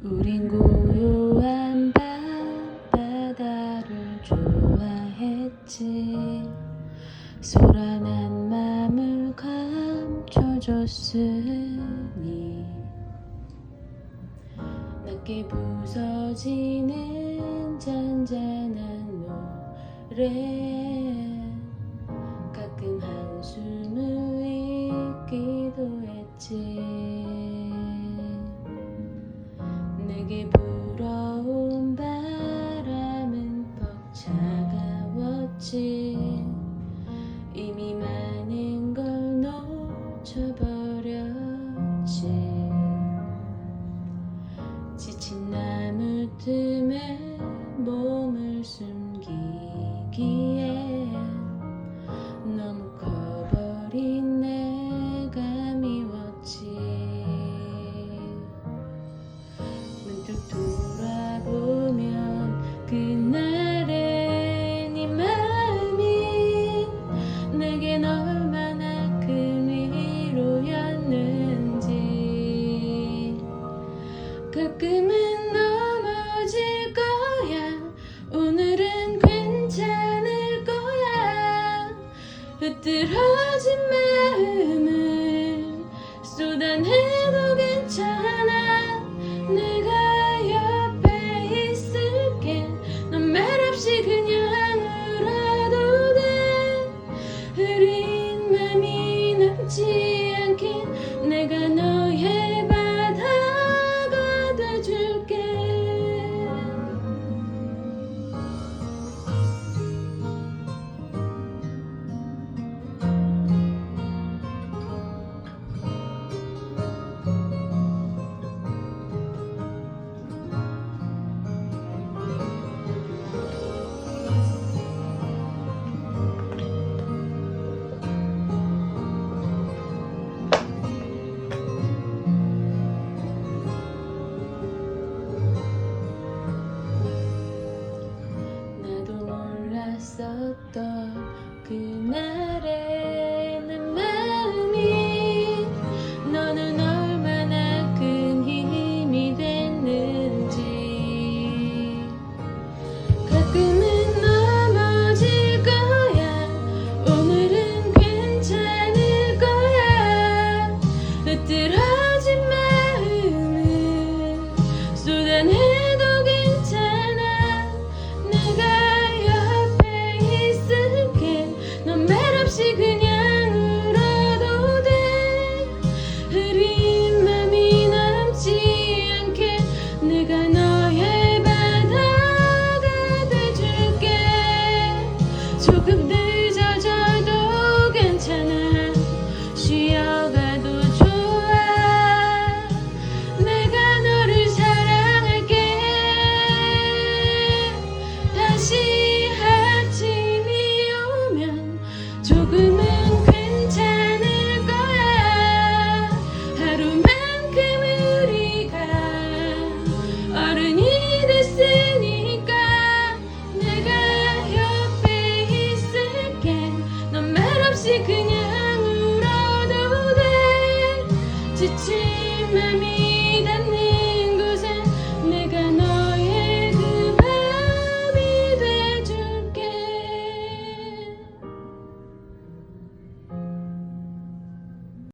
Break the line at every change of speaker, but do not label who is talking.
우린 고요한 밤바다를 좋아했지. 소란한 마음을 감춰줬으니. 낮게 부서지는 잔잔한 노래. 가끔 한숨을 잊기도 했지. 내게 불어온 바람은 퍽 차가웠지. 이미 많은 걸 놓쳐버렸지. 지친 나무 틈에 몸을 숨기기에 가끔은 넘어질 거야. 오늘은 괜찮을 거야. 흐트러진 말 так і Çiçeğime mi?